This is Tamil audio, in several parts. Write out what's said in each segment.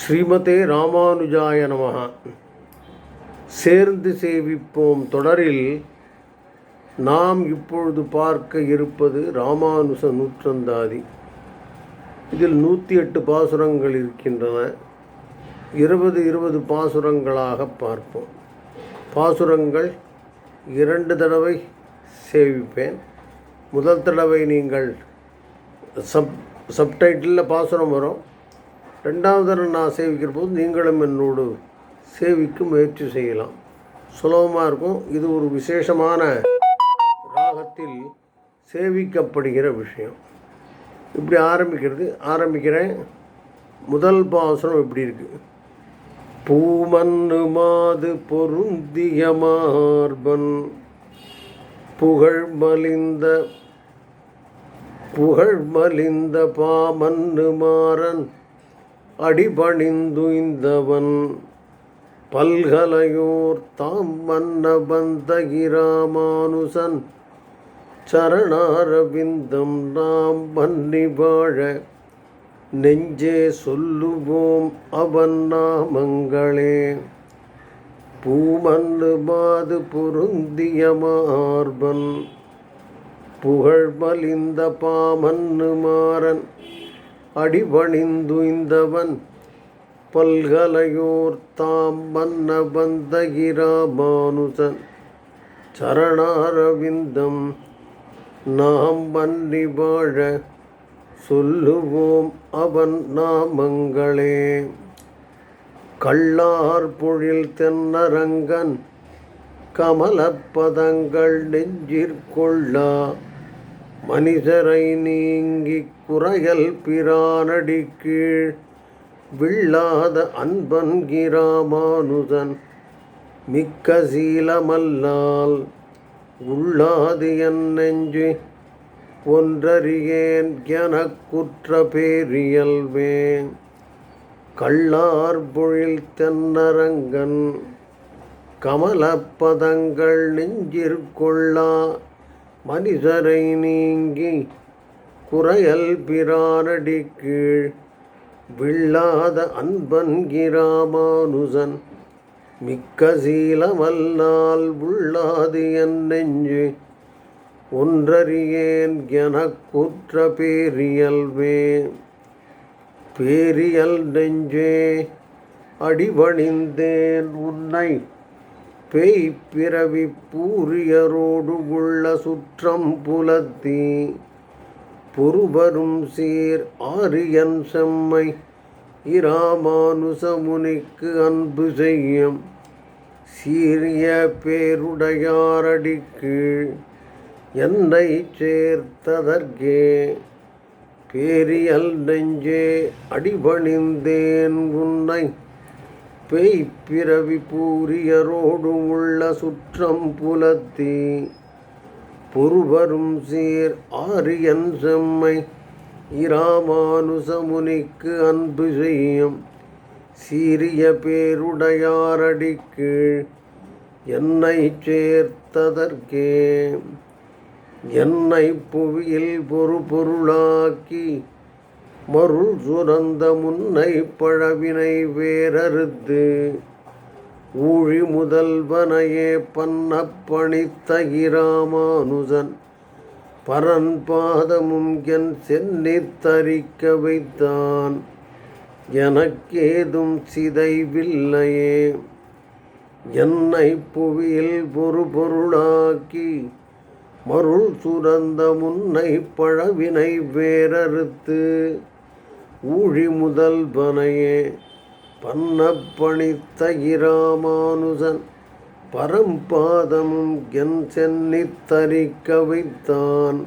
ஸ்ரீமதே ராமானுஜாய நமஹ. சேர்ந்து சேவிப்போம் தொடரில் நாம் இப்பொழுது பார்க்க இருப்பது ராமானுஜ நூற்றந்தாதி. இதில் நூற்றி எட்டு பாசுரங்கள் இருக்கின்றன. இருபது இருபது பாசுரங்களாக பார்ப்போம். பாசுரங்கள் இரண்டு தடவை சேவிப்பேன். முதல் தடவை நீங்கள் சப் சப்டைட்டிலில் பாசுரம் வரும். ரெண்டாவது தடவை நான் சேவிக்கிற போது நீங்களும் என்னோடு சேவிக்க முயற்சி செய்யலாம். சுலபமாக இருக்கும். இது ஒரு விசேஷமான ராகத்தில் சேவிக்கப்படுகிற விஷயம். இப்படி ஆரம்பிக்கிறது. ஆரம்பிக்கிறேன். முதல் பாசனம் இப்படி இருக்குது பூமன்னு மாது பொருந்திய மார்பன். புகழ் மலிந்த புகழ் மலிந்த பாமன்னு மாறன். அடிபணிந்துய்ந்தவன் பல்கலையோர் தாம் மன்ன பந்தகிராமானுசன் சரணாரவிந்தம் நாம் மன்னி வாழ நெஞ்சே சொல்லுவோம் அவன் நாமங்களே. பூமன்னு மாது பொருந்திய மார்பன் புகழ் மலிந்த பாமன்னு மாறன் அடிபணிந்துய்ந்தவன் பல்கலையோர் தாம் மன்ன பந்தகிராமானுசன் சரணாரவிந்தம் நாம் மன்னி வாழ சொல்லுவோம் அவன் நாமங்களே. கள்ளார் பொழில் தென்னரங்கன் கமலப்பதங்கள் நெஞ்சிற்கொள்ளா மனிதரை நீங்கி குறைகள் பிரானடி கீழ் வில்லாத அன்பன் கிராமானுதன் மிக்க சீலமல்லால் உள்ளாது என் நெஞ்சு ஒன்றறியேன் எனக் குற்ற பேரியல்வே கள்ளார் பொழில் தென்னரங்கன் கமலப்பதங்கள் நெஞ்சிற்கொள்ளா மனிதரை நீங்கி குறையல் பிராரடி கீழ் வில்லாத அன்பன் கிராமானுசன் மிக்க சீலமல்லால் உள்ளாது என் நெஞ்சு. ஒன்றறியேன் எனக் குற்ற பேரியல்வே பேரியல் நெஞ்சே அடிபணிந்தேன் உன்னை பேய் பிறவி பூரியரோடு உள்ள சுற்றம் புலத்தி. பொறுவரும் சீர் ஆரியன் செம்மை இராமானுசமுனிக்கு அன்பு செய்யும். சீரிய பேருடையாரடிக்கு என்னை சேர்த்ததற்கே. பேரியல் நெஞ்சே அடிபணிந்தேன் உன்னை பெய் பிறவி பூரியரோடு உள்ள சுற்றம் புலத்தி. பொறுவரும் சீர் ஆரியன் செம்மை இராமானுசமுனிக்கு அன்பு செய்யும். சீரிய பேருடையாரடிக்கு என்னை சேர்த்ததற்கே. என்னை புவியில் பொறு பொருளாக்கி மருள் சுரந்த முன்னை பழவினை வேறறுத்து ஊழி முதல்வனையே பன்னப்பணித்தகிராமானுஜன் பரன் பாதமும் என் சென்னித் தரிக்க வைத்தான். எனக்கேதும் சிதைவில்லையே. என்னை புவியில் பொறு பொருளாக்கி மருள் சுரந்த முன்னை பழவினை வேறறுத்து ஊழி முதல்வனையே பண்ண பணித்த இராமானுஜன் பரம்பாதமும் என் சென்னித் தரிக்க வைத்தான்.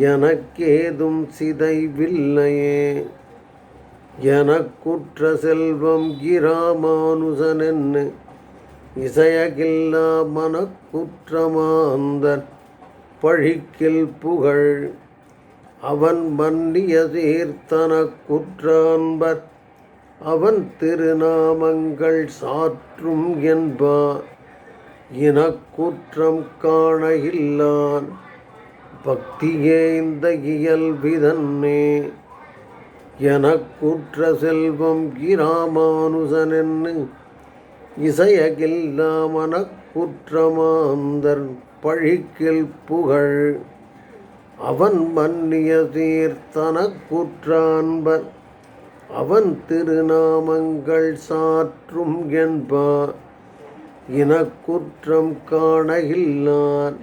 எனக்கேதும் சிதைவில்லையே. எனக்குற்ற செல்வம் கிராமானுசன் என்ன இசையகில்லா மனக்குற்றமாந்தன் பழிக்கில் புகழ் அவன் மன்னிய சீர்த்தன குற்றான்பர் அவன் திருநாமங்கள் சாற்றும் என்பார் இனக்குற்றம் காண இல்லான் பக்தியே இந்த இயல்பிதன்னே. எனக்குற்ற செல்வம் இராமானுசனென்னு. இசையகில்லா குற்றமாந்தர் பழிக்கில் புகழ். அவன் மன்னிய சீர்த்தனக்குற்றான்பர் அவன் திருநாமங்கள் சாற்றும் என்பார் இனக்குற்றம் காணகில்லான்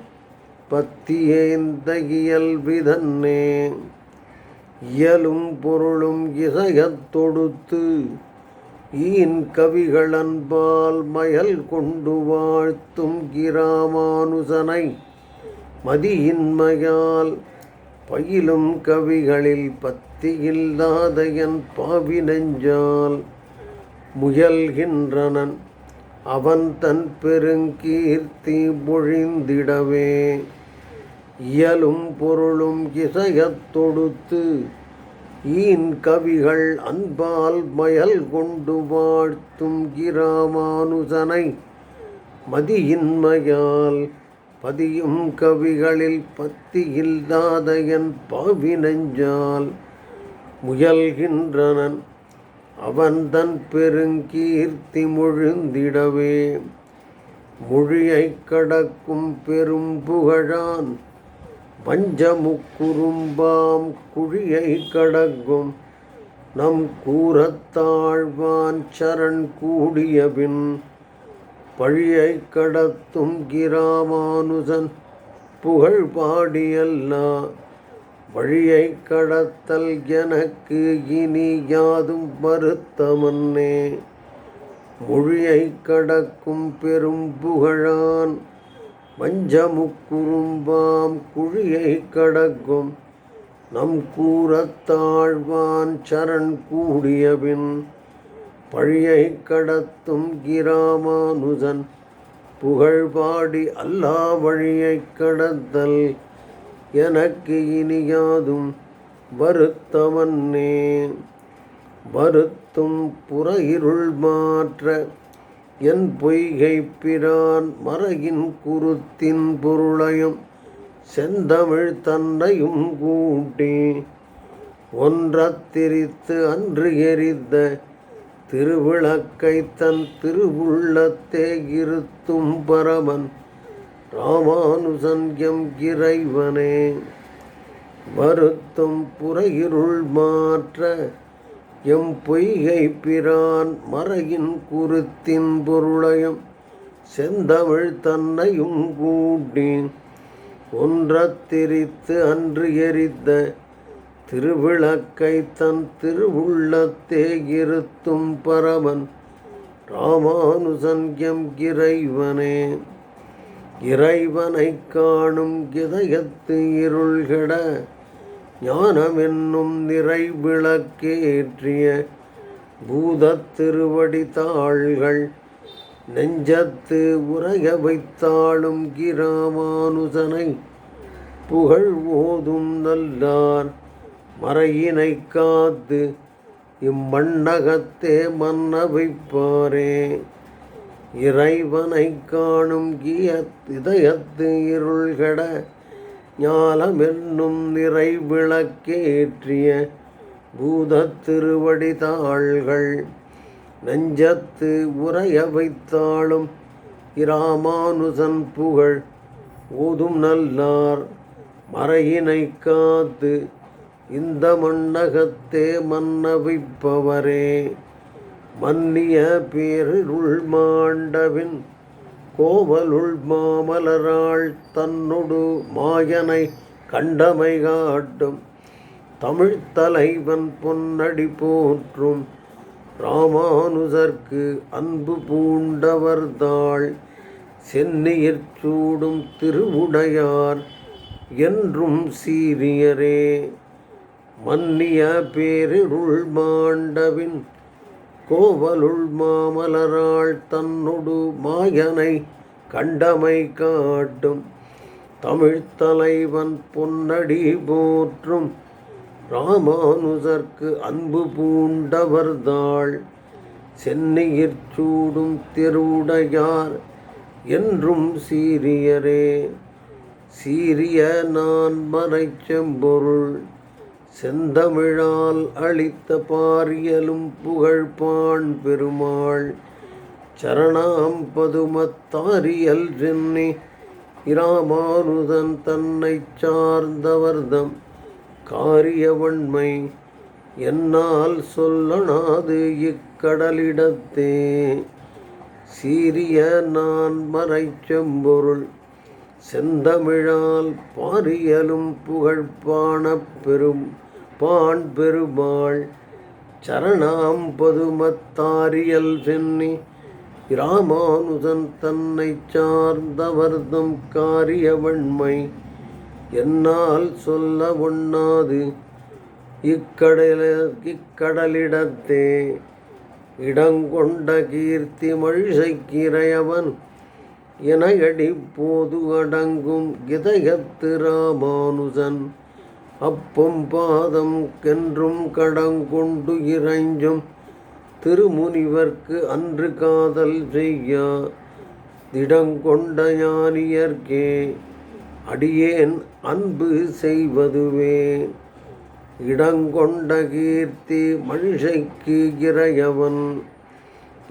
பத்தியேந்த இயல்பிதன்னே இயலும் பொருளும் இசையத் தொடுத்து ஈன் கவிகளன்பால் மயல் கொண்டு வாழ்த்தும் கிராமானுசனை. மதியின்மையால் பயிலும் கவிகளில் பத்தியில்லாத என் பாவி நெஞ்சால் முயல்கின்றனன். அவன் தன் பெருங்கீர்த்தி பொழிந்திடவே இயலும் பொருளும் இசையத் தொடுத்து ஈன் கவிகள் அன்பால் மயல் கொண்டு வாழ்த்தும் கிராமானுசனை மதியின்மையால் பதியும் கவிகளில் பத்தி இல்லாத என் பாவி நெஞ்சால் முயல்கின்றனன். அவன் தன் பெருங்கீர்த்தி முழுந்திடவே. மொழியை கடக்கும் பெரும் புகழான். பஞ்சமுக்குறும்பாம் குழியை கடக்கும். நம் கூறத்தாழ்வான் சரண் கூடியபின் பழியை கடத்தும் கிராமானுசன் புகழ் பாடியல்லா. வழியை கடத்தல் எனக்கு இனி யாதும் வருத்தமன்னே. மொழியை கடக்கும் பெரும் புகழான் வஞ்சமுக்குறும்பாம் குழியை கடக்கும் நம் கூறத்தாழ்வான் சரண் கூடியபின் பழியை கடத்தும் கிராமானுஜன் புகழ் பாடி அல்லா வழியை கடத்தல் எனக்கு இனியாதும் வருத்தமன்னே. வருத்தும் புற இருள் மாற்ற என் பொய்கை பிரான் மறையின் குருத்தின் பொருளையும் செந்தமிழ் தன்னையும் கூட்டி ஒன்றத்திரித்து அன்று எரித்த திருவிளக்கை தன் திருவுள்ளத்தே இருத்தும் பரமன் ராமானுசன் எம் இறைவனே. வருத்தும் புறையிருள் மாற்ற எம் பொய்கை பிரான் மறையின் குருத்தின் பொருளையும் செந்தமிழ் தன்னையும் கூட்டி ஒன்றத்திரித்து அன்று எரித்த திருவிளக்கை தன் திருவுள்ளத்தே இருத்தும் பரவன் ராமானுசன் எம் இறைவனே. இறைவனை காணும் இதயத்து இருள்கட ஞானமென்னும் நிறைவிளக்கேற்றிய பூதத் திருவடி தாள்கள் நெஞ்சத்து உரைய வைத்தாளும் கிராமானுசனை புகழ் ஓதும் நல்லார் மறையினை காத்து இம்மண்ணகத்தே மன்னவைப்பாரே. இறைவனை காணும் கிய இதயத்து இருள்கட ஞாலமென்னும் நிறை விளக்கேற்றிய பூதத்திருவடி தாள்கள் நெஞ்சத்து உரைய வைத்தாலும் இராமானுசன் புகழ். ஓதும் நல்லார் மறையினை காத்து இந்த மண்ணகத்தே மன்னவிப்பவரே மன்னிய பேரிருள் மாண்டவின் கோவலுள் மாமலராள் தன்னொடு மாயனை கண்டமை காட்டும். தமிழ்த்தலைவன் பொன்னடி போற்றும் ராமானுஜர்க்கு அன்பு பூண்டவர்தாள் சென்னியிற் சூடும் திருவுடையார் என்றும் சீரியரே மன்னிய பேரிருள் மாண்டவின் கோவலுள் மாமலராள் தன்னொடு மாயனை கண்டமை காட்டும். தமிழ்த் தலைவன் பொன்னடி போற்றும் ராமானுஜர்க்கு அன்பு பூண்டவர்தாள். சென்னையிற் சூடும் திருவுடையார் என்றும் சீரியரே சீரிய நான் மறைச்செம்பொருள் செந்தமிழால் அளித்த பாரியலும் புகழ்பான் பெருமாள். சரணாம் பதுமத்தாரியல் சென்னி இராமானுதன் தன்னை சார்ந்தவர்தம். காரியவன்மை என்னால் சொல்லனாது இக்கடலிடத்தே. சீரிய நான் மறைச்செம்பொருள் செந்தமிழால் பாரியலும் புகழ்பான பெரும் பான் பெருமாள் சரணாம் பதுமத்தாரியல் சென்னி இராமானுதன் தன்னை சார்ந்தவர்தம் காரியவன்மை என்னால் சொல்ல ஒண்ணாது. இக்கடல இக்கடலிடத்தே இடங்கொண்ட கீர்த்தி மழிசைக்கிறையவன் எனையடி போது அடங்கும் கிதயத்து ராமானுஜன். அப்பும் பாதம் கென்றும் கடங்கொண்டு இறைஞ்சும் திருமுனிவர்க்கு அன்று காதல் செய்யா. திடங்கொண்ட ஞானியர்க்கே அடியேன் அன்பு செய்வதுவே. இடங்கொண்ட கீர்த்தி மனுஷைக்கு இறையவன்.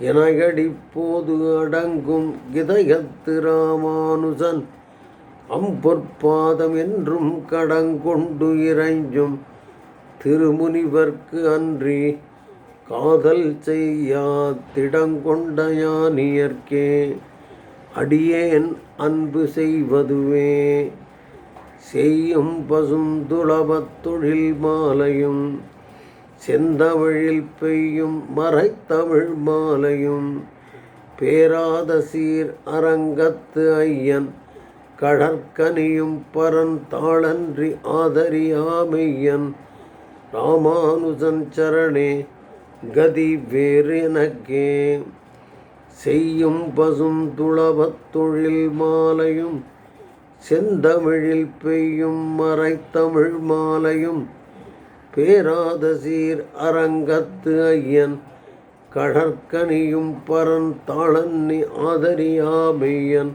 எனகடிப்போது போது அடங்கும் இதயத்து ராமானுசன். அம்பொற்பாதம் என்றும் கடங்கொண்டு இறைஞ்சும். திருமுனிவர்க்கு அன்றி காதல் செய்யா திடங்கொண்ட யானியர்க்கே அடியேன் அன்பு செய்வதுவே. செய்யும் பசும் துளபத் தொழில் மாலையும் செந்தமிழில் பெய்யும் மறைத்தமிழ் மாலையும் பேராத சீர் அரங்கத்து ஐயன் கடற்கனியும் பரந்தாளன்றி ஆதரியாமையன் ராமானுஜன் சரணே கதி வேறு எனக்கே. செய்யும் பசும் துளபத் தொழில் மாலையும் செந்தமிழில் பெய்யும் மறைத்தமிழ் மாலையும் பேராத சீர் அரங்கத்து ஐயன் கடற்கனியும் பரன் தாளன்னி ஆதரியாமையன்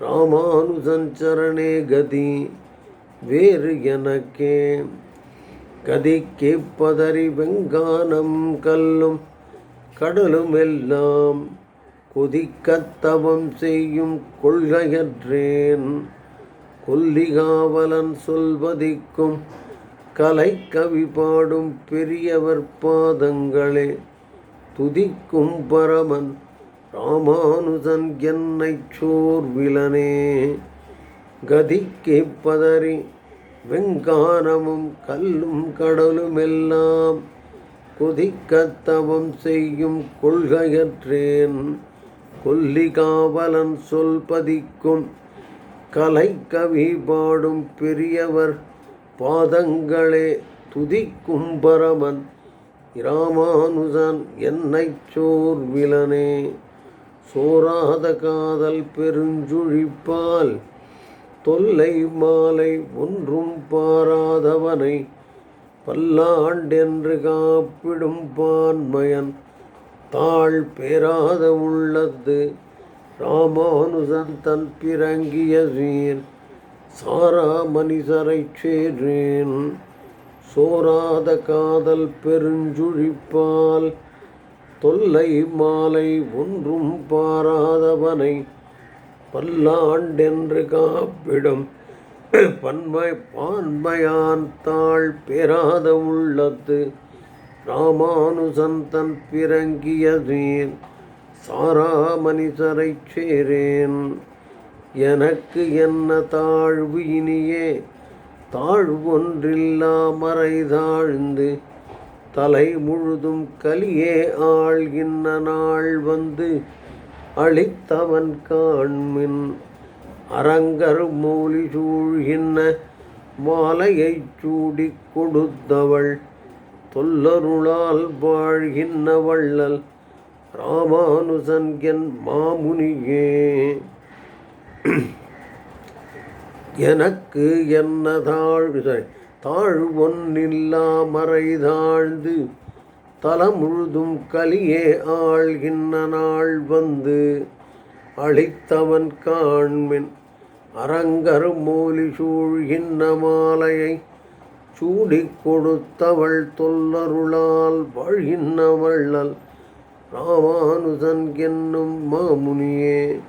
ராமானுஜன் சரணே கதி வேறு எனக்கே. கதிக்கு பதறி வெங்கானம் கல்லும் கடலும் எல்லாம் கொதிக்கத்தவம் செய்யும் கொள்கையற்றேன். கொல்லிகாவலன் சொல்வதிக்கும் கலை கவி பாடும் பெரியவர் பாதங்களே துதிக்கும் பரமன் ராமானுஜன் என்னை சோர்விலனே. கதிக்கு பதறி வெங்கானமும் கல்லும் கடலும் எல்லாம் கொதிக்கத்தவம் செய்யும் கொள்கையற்றேன். கொல்லிகாவலன் சொல் பதிக்கும் கலை கவி பாடும் பெரியவர் பாதங்களே துதிக்கும் பரமன் இராமானுஜன் என்னை சோர்விலனே. சோராத காதல் பெருஞ்சுழிப்பால் தொல்லை மாலை ஒன்றும் பாராதவனை பல்லாண்டென்று காப்பிடும் பான்மயன் தாழ் பெறாத உள்ளது ராமானுஜன் தன் பிறங்கிய வீர் சாரா மனிதரை சேர்றேன் சோராத காதல் பெருஞ்சுழிப்பால் தொல்லை மாலை ஒன்றும் பாராதவனை பல்லாண்டென்று காப்பிடும் பன்மை பான்மையான் தாழ் பெறாத உள்ளத்து ராமானுசந்தன் பிறங்கியதேன். சாரா மனிதரைச் சேரேன் எனக்கு என்ன தாழ்வு இனியே? தாழ்வொன்றில்லா மறை தாழ்ந்து தலை முழுதும் கலியே ஆள்கின்ற நாள் வந்து அளித்தவன் காண்மின். அரங்கர் மூலி சூழ்கின்ற மாலையைச் சூடி கொடுத்தவள் தொல்லருளால் வாழ்கின்ற வள்ளல் ராமானுசன் என் மாமுனியே. எனக்கு என்ன தாழ்வு sorry, தாழ்வொன்னில்லா மறை தாழ்ந்து தலம் முழுதும் கலியே ஆள்கின்ற நாள் வந்து அழித்தவன் காண்மின் அரங்கரு மூலி சூழ்கின்ற மாலையை சூடி கொடுத்தவள் தொல்லருளால் வாழ்கின்ற வள்ளல் ராமானுஜன் என்னும் மாமுனியே.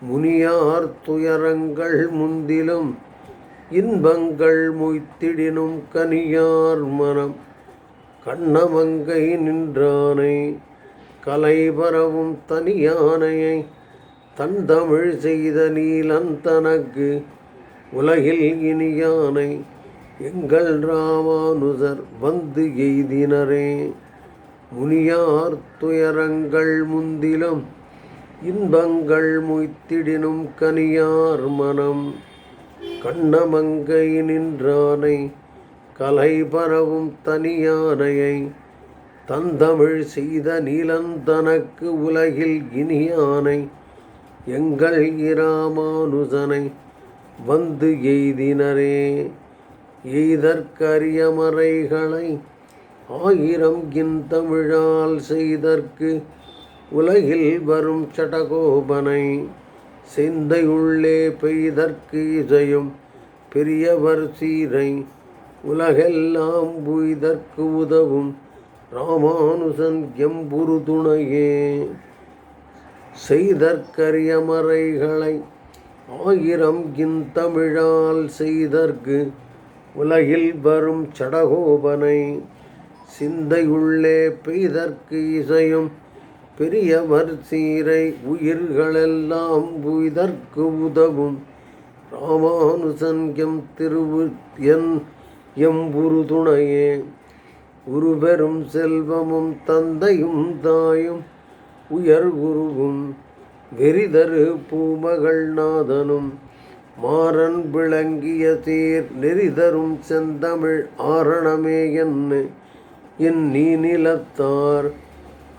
முனியார் துயரங்கள் முந்திலும் இன்பங்கள் மொய்த்திடினும் கனியார் மனம். கண்ணமங்கை நின்றானை கலை பரவும் தனியானையை தந்தமிழ் செய்த நீலன் தனக்கு உலகில் இனியானை எங்கள் ராமானுஜர் வந்து எய்தினரே. முனியார் துயரங்கள் முந்திலும் இன்பங்கள் முய்த்திடினும் கனியார் மனம். கண்ணமங்கை நின்றானை கலை பரவும் தனியானையை. தந்தமிழ் செய்த நீலந்தனக்கு உலகில் இனியானை. எங்கள் இராமானுசனை வந்து எய்தினரே. எய்தற்கரியமறைகளை ஆயிரம் கின் தமிழால் செய்தற்கு உலகில் வரும் சடகோபனை சிந்தையுள்ளே பெய்தற்கு இசையும் பெரியவர் சீரை உலகெல்லாம் புய்தற்கு உதவும் ராமானுசன் எம்புரு துணையே. செய்தற்கரியமறைகளை ஆயிரம் கின் தமிழால் செய்தற்கு உலகில் வரும் சடகோபனை சிந்தையுள்ளே பெய்தற்கு இசையும் பெரியவர் சீரை உயிர்களெல்லாம் உய்தற்கு உதவும். ராமானுசன் எம் திருவு என் எம்புரு துணையே. உருபெரும் செல்வமும் தந்தையும் தாயும் உயர் குருவும். வெறிதரு பூமகள் நாதனும். மாறன் விளங்கிய தேர் நெறிதரும் செந்தமிழ் ஆரணமே என்ன. என் நீ நிலத்தார்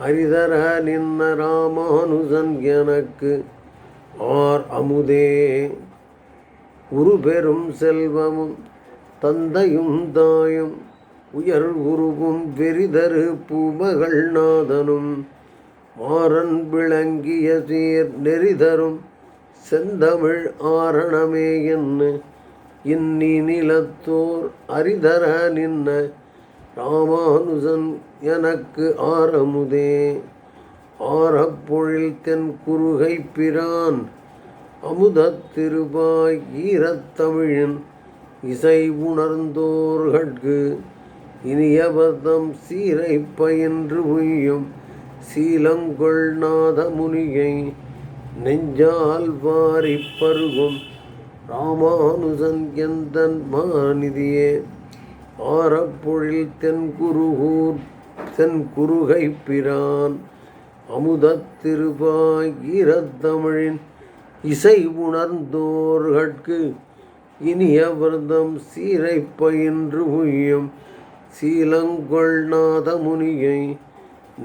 அரிதர நின்ன ராமானுஜன் எனக்கு ஆர் அமுதே. உரு பெரும் செல்வமும் தந்தையும் தாயும் உயர் உருவும் வெறிதரு பூமகள் நாதனும் மாறன் விளங்கிய சீர் நெறிதரும் செந்தமிழ் ஆரணமே என்ன. இன்னி நிலத்தோர் அரிதர நின்ன ராமானுஜன் எனக்கு ஆரமுதே. ஆரப்பொழில் தென் குறுகை பிரான் அமுதத் திருபாய் ஈரத்தமிழின் இசை உணர்ந்தோர்கட்கு இனியபதம் சீரை பயின்று உய்யும் சீலங்கொள் நாதமுனியை நெஞ்சால் வாரி பருகும் ராமானுஜன் எந்தன் மாநிதியே. ஆரப்பொழில் தென்குருகூர் தென்குருகை பிரான் அமுதத் இசை உணர்ந்தோர்கட்கு இனிய விரதம் சீரை பயின்று உய்யும் சீலங்கொள் முனியை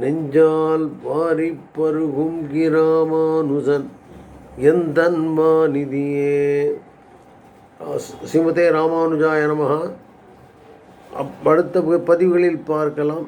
நெஞ்சால் வாரி பருகும் கிராமானுசன் எந்தன் மாநிதியே? ஸ்ரீமதே ராமானுஜாய நமகா அடுத்த பதிவுகளில் பார்க்கலாம்.